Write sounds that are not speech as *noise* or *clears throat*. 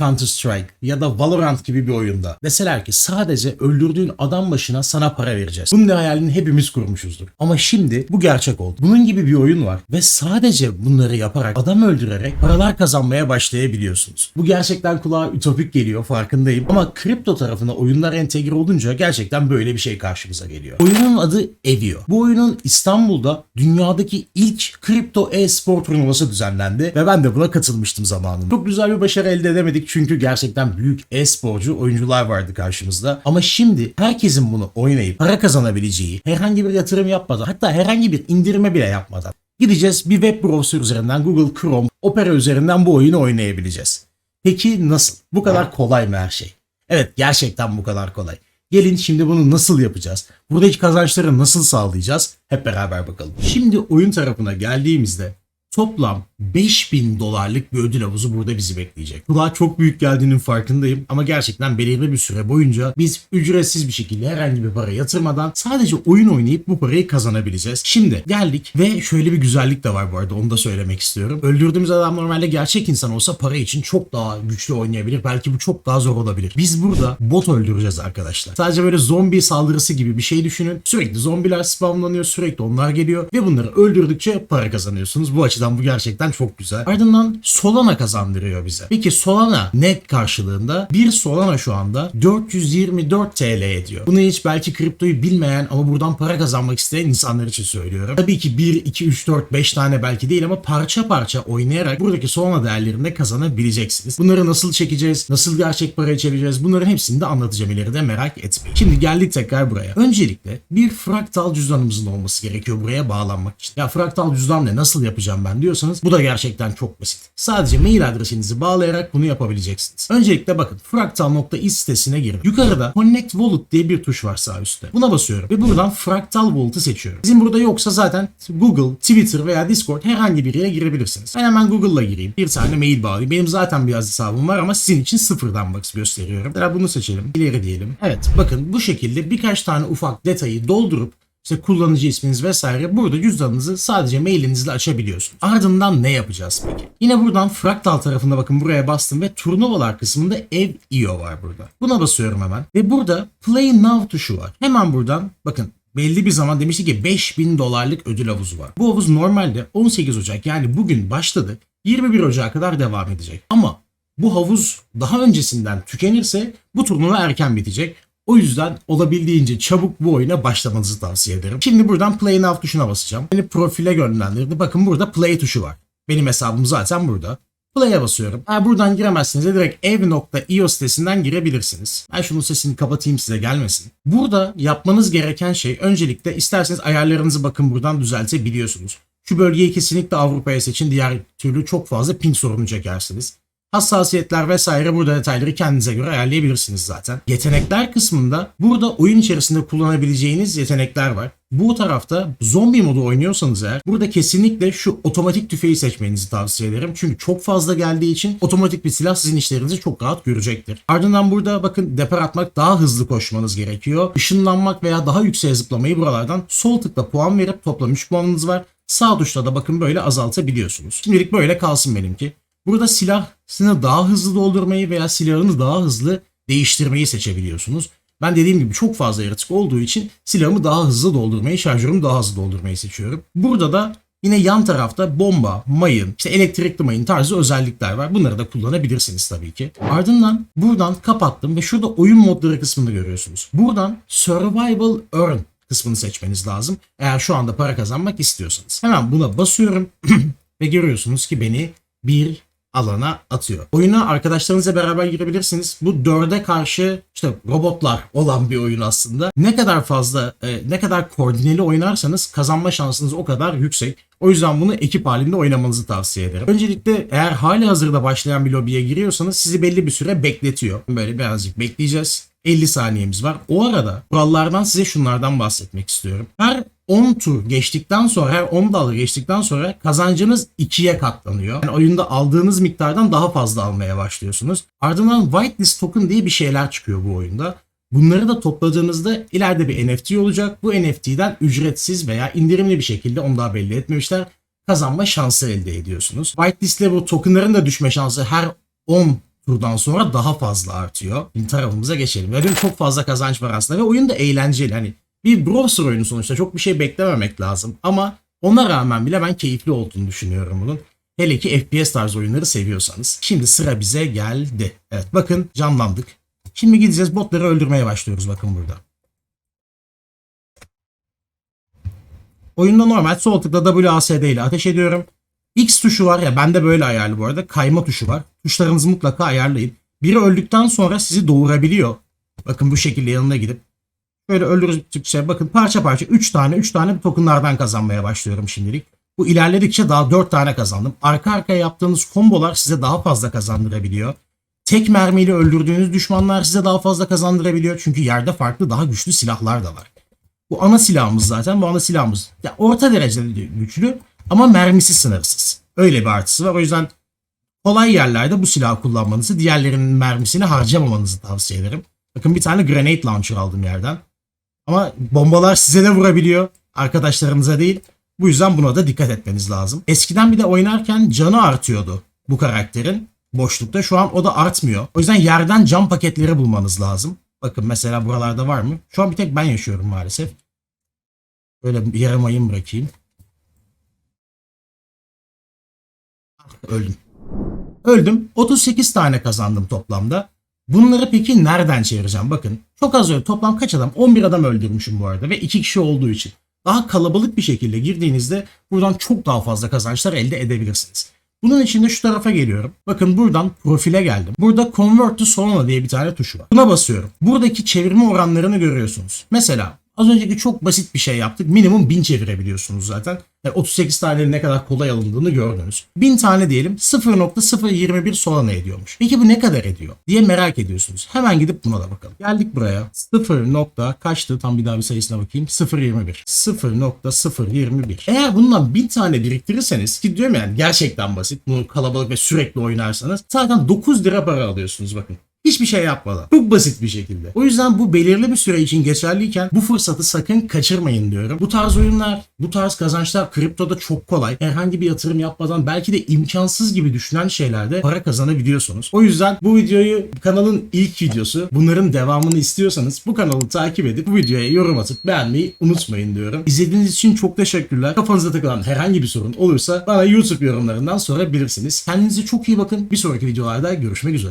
Counter Strike ya da Valorant gibi bir oyunda deseler ki sadece öldürdüğün adam başına sana para vereceğiz. Bunun hayalini hepimiz kurmuşuzdur. Ama şimdi bu gerçek oldu. Bunun gibi bir oyun var ve sadece bunları yaparak adam öldürerek paralar kazanmaya başlayabiliyorsunuz. Bu gerçekten kulağa ütopik geliyor farkındayım ama kripto tarafına oyunlar entegre olunca gerçekten böyle bir şey karşımıza geliyor. Oyunun adı Evio. Bu oyunun İstanbul'da dünyadaki ilk kripto e-spor turnuvası düzenlendi ve ben de buna katılmıştım zamanında. Çok güzel bir başarı elde edemedik çünkü gerçekten büyük e-sporcu oyuncular vardı karşımızda. Ama şimdi herkesin bunu oynayıp para kazanabileceği, herhangi bir yatırım yapmadan, hatta herhangi bir indirme bile yapmadan gideceğiz bir web browser üzerinden Google Chrome, Opera üzerinden bu oyunu oynayabileceğiz. Peki nasıl? Bu kadar kolay mı her şey? Evet gerçekten bu kadar kolay. Gelin şimdi bunu nasıl yapacağız? Buradaki kazançları nasıl sağlayacağız? Hep beraber bakalım. Şimdi oyun tarafına geldiğimizde toplam 5000 dolarlık bir ödül havuzu burada bizi bekleyecek. Kulağa çok büyük geldiğinin farkındayım ama gerçekten belirli bir süre boyunca biz ücretsiz bir şekilde herhangi bir para yatırmadan sadece oyun oynayıp bu parayı kazanabileceğiz. Şimdi geldik ve şöyle bir güzellik de var bu arada onu da söylemek istiyorum. Öldürdüğümüz adam normalde gerçek insan olsa para için çok daha güçlü oynayabilir. Belki bu çok daha zor olabilir. Biz burada bot öldüreceğiz arkadaşlar. Sadece böyle zombi saldırısı gibi bir şey düşünün. Sürekli zombiler spamlanıyor, sürekli onlar geliyor ve bunları öldürdükçe para kazanıyorsunuz. Bu açıdan bu gerçekten çok güzel. Ardından Solana kazandırıyor bize. Peki Solana ne karşılığında? Bir Solana şu anda 424 TL ediyor. Bunu hiç belki kriptoyu bilmeyen ama buradan para kazanmak isteyen insanlar için söylüyorum. Tabii ki 1, 2, 3, 4, 5 tane belki değil ama parça parça oynayarak buradaki Solana değerlerini de kazanabileceksiniz. Bunları nasıl çekeceğiz? Nasıl gerçek paraya çevireceğiz? Bunların hepsini de anlatacağım ileride merak etmeyin. Şimdi geldik tekrar buraya. Öncelikle bir fraktal cüzdanımızın olması gerekiyor buraya bağlanmak için. Ya fraktal cüzdan ne? Nasıl yapacağım ben diyorsanız bu da gerçekten çok basit. Sadece mail adresinizi bağlayarak bunu yapabileceksiniz. Öncelikle bakın fraktal.is sitesine girin. Yukarıda Connect Wallet diye bir tuş var sağ üstte. Buna basıyorum ve buradan Fractal Wallet'ı seçiyorum. Bizim burada yoksa zaten Google, Twitter veya Discord herhangi biriyle girebilirsiniz. Ben hemen Google'la gireyim. Bir tane mail bağlayayım. Benim zaten biraz hesabım var ama sizin için sıfırdan bak gösteriyorum. Mesela bunu seçelim. İleri diyelim. Evet bakın bu şekilde birkaç tane ufak detayı doldurup işte kullanıcı isminiz vesaire burada cüzdanınızı sadece mailinizle açabiliyorsunuz. Ardından ne yapacağız peki? Yine buradan Fractal tarafında bakın buraya bastım ve turnuvalar kısmında ev IO var burada. Buna basıyorum hemen ve burada Play Now tuşu var. Hemen buradan bakın belli bir zaman demişti ki 5000 dolarlık ödül havuzu var. Bu havuz normalde 18 Ocak yani bugün başladı 21 Ocak'a kadar devam edecek. Ama bu havuz daha öncesinden tükenirse bu turnuva erken bitecek. O yüzden olabildiğince çabuk bu oyuna başlamanızı tavsiye ederim. Şimdi buradan Play Now tuşuna basacağım. Beni profile yönlendirdi. Bakın burada Play tuşu var. Benim hesabım zaten burada. Play'e basıyorum. Eğer buradan giremezseniz de direkt ev.io sitesinden girebilirsiniz. Ben şunun sesini kapatayım size gelmesin. Burada yapmanız gereken şey öncelikle isterseniz ayarlarınızı bakın buradan düzeltebiliyorsunuz. Şu bölgeyi kesinlikle Avrupa'ya seçin. Diğer türlü çok fazla ping sorunu çekersiniz. Hassasiyetler vesaire burada detayları kendinize göre ayarlayabilirsiniz zaten. Yetenekler kısmında burada oyun içerisinde kullanabileceğiniz yetenekler var. Bu tarafta zombi modu oynuyorsanız eğer burada kesinlikle şu otomatik tüfeği seçmenizi tavsiye ederim. Çünkü çok fazla geldiği için otomatik bir silah sizin işlerinizi çok rahat görecektir. Ardından burada bakın depar atmak daha hızlı koşmanız gerekiyor. Işınlanmak veya daha yükseğe zıplamayı buralardan sol tıkla puan verip toplam 3 puanınız var. Sağ tuşla da bakın böyle azaltabiliyorsunuz. Şimdilik böyle kalsın benimki. Burada silahını daha hızlı doldurmayı veya silahını daha hızlı değiştirmeyi seçebiliyorsunuz. Ben dediğim gibi çok fazla yaratık olduğu için silahımı daha hızlı doldurmayı, şarjörümü daha hızlı doldurmayı seçiyorum. Burada da yine yan tarafta bomba, mayın, işte elektrikli mayın tarzı özellikler var. Bunları da kullanabilirsiniz tabii ki. Ardından buradan kapattım ve şurada oyun modları kısmını görüyorsunuz. Buradan Survival Earn kısmını seçmeniz lazım. Eğer şu anda para kazanmak istiyorsanız. Hemen buna basıyorum *clears throat* ve görüyorsunuz ki beni bir alana atıyor. Oyuna arkadaşlarınızla beraber girebilirsiniz. Bu dörde karşı işte robotlar olan bir oyun aslında. Ne kadar fazla, e, ne kadar koordineli oynarsanız kazanma şansınız o kadar yüksek. O yüzden bunu ekip halinde oynamanızı tavsiye ederim. Öncelikle eğer hali hazırda başlayan bir lobiye giriyorsanız sizi belli bir süre bekletiyor. Böyle birazcık bekleyeceğiz. 50 saniyemiz var. O arada kurallardan size şunlardan bahsetmek istiyorum. Her 10 tur geçtikten sonra, her 10 dalı geçtikten sonra kazancınız 2'ye katlanıyor. Yani oyunda aldığınız miktardan daha fazla almaya başlıyorsunuz. Ardından whitelist token diye bir şeyler çıkıyor bu oyunda. Bunları da topladığınızda ileride bir NFT olacak. Bu NFT'den ücretsiz veya indirimli bir şekilde onu daha belli etmemişler. Kazanma şansı elde ediyorsunuz. Whitelist'le bu tokenların da düşme şansı her 10 turdan sonra daha fazla artıyor. Şimdi tarafımıza geçelim. Ve çok fazla kazanç var aslında ve oyun da eğlenceli. Hani bir browser oyunu sonuçta çok bir şey beklememek lazım ama ona rağmen bile ben keyifli olduğunu düşünüyorum bunun. Hele ki FPS tarzı oyunları seviyorsanız. Şimdi sıra bize geldi. Evet bakın canlandık. Şimdi gideceğiz botları öldürmeye başlıyoruz bakın burada. Oyunda normal sol tıkla WASD ile ateş ediyorum. X tuşu var ya bende böyle ayarlı bu arada. Kayma tuşu var. Tuşlarınızı mutlaka ayarlayın. Biri öldükten sonra sizi doğurabiliyor. Bakın bu şekilde yanına gidip böyle öldürdükçe bakın parça parça 3 tane 3 tane tokenlardan kazanmaya başlıyorum şimdilik. Bu ilerledikçe daha 4 tane kazandım. Arka arkaya yaptığınız kombolar size daha fazla kazandırabiliyor. Tek mermiyle öldürdüğünüz düşmanlar size daha fazla kazandırabiliyor. Çünkü yerde farklı daha güçlü silahlar da var. Bu ana silahımız zaten. Bu ana silahımız ya orta derecede güçlü ama mermisi sınırsız. Öyle bir artısı var. O yüzden kolay yerlerde bu silahı kullanmanızı, diğerlerinin mermisini harcamamanızı tavsiye ederim. Bakın bir tane grenade launcher aldım yerden. Ama bombalar size de vurabiliyor. Arkadaşlarınıza değil. Bu yüzden buna da dikkat etmeniz lazım. Eskiden bir de oynarken canı artıyordu bu karakterin boşlukta. Şu an o da artmıyor. O yüzden yerden cam paketleri bulmanız lazım. Bakın mesela buralarda var mı? Şu an bir tek ben yaşıyorum maalesef. Böyle yarım ayım bırakayım. Ah, Öldüm. Öldüm. 38 tane kazandım toplamda. Bunları peki nereden çevireceğim? Bakın çok az öyle toplam kaç adam? 11 adam öldürmüşüm bu arada ve 2 kişi olduğu için. Daha kalabalık bir şekilde girdiğinizde buradan çok daha fazla kazançlar elde edebilirsiniz. Bunun için de şu tarafa geliyorum. Bakın buradan profile geldim. Burada Convert to Solana diye bir tane tuşu var. Buna basıyorum. Buradaki çevirme oranlarını görüyorsunuz. Mesela az önceki çok basit bir şey yaptık. Minimum 1000 çevirebiliyorsunuz zaten. Yani 38 tanenin ne kadar kolay alındığını gördünüz. 1000 tane diyelim 0.021 Solana ediyormuş. Peki bu ne kadar ediyor diye merak ediyorsunuz. Hemen gidip buna da bakalım. Geldik buraya. 0. nokta kaçtı? Tam bir daha bir sayısına bakayım. 0.21. 0.021. Eğer bundan 1000 tane biriktirirseniz ki diyorum yani gerçekten basit. Bunu kalabalık ve sürekli oynarsanız zaten 9 lira para alıyorsunuz bakın. Hiçbir şey yapmadan. Çok basit bir şekilde. O yüzden bu belirli bir süre için geçerliyken bu fırsatı sakın kaçırmayın diyorum. Bu tarz oyunlar, bu tarz kazançlar kriptoda çok kolay. Herhangi bir yatırım yapmadan belki de imkansız gibi düşünen şeylerde para kazanabiliyorsunuz. O yüzden bu videoyu kanalın ilk videosu. Bunların devamını istiyorsanız bu kanalı takip edip bu videoya yorum atıp beğenmeyi unutmayın diyorum. İzlediğiniz için çok teşekkürler. Kafanıza takılan herhangi bir sorun olursa bana YouTube yorumlarından sorabilirsiniz. Kendinize çok iyi bakın. Bir sonraki videolarda görüşmek üzere.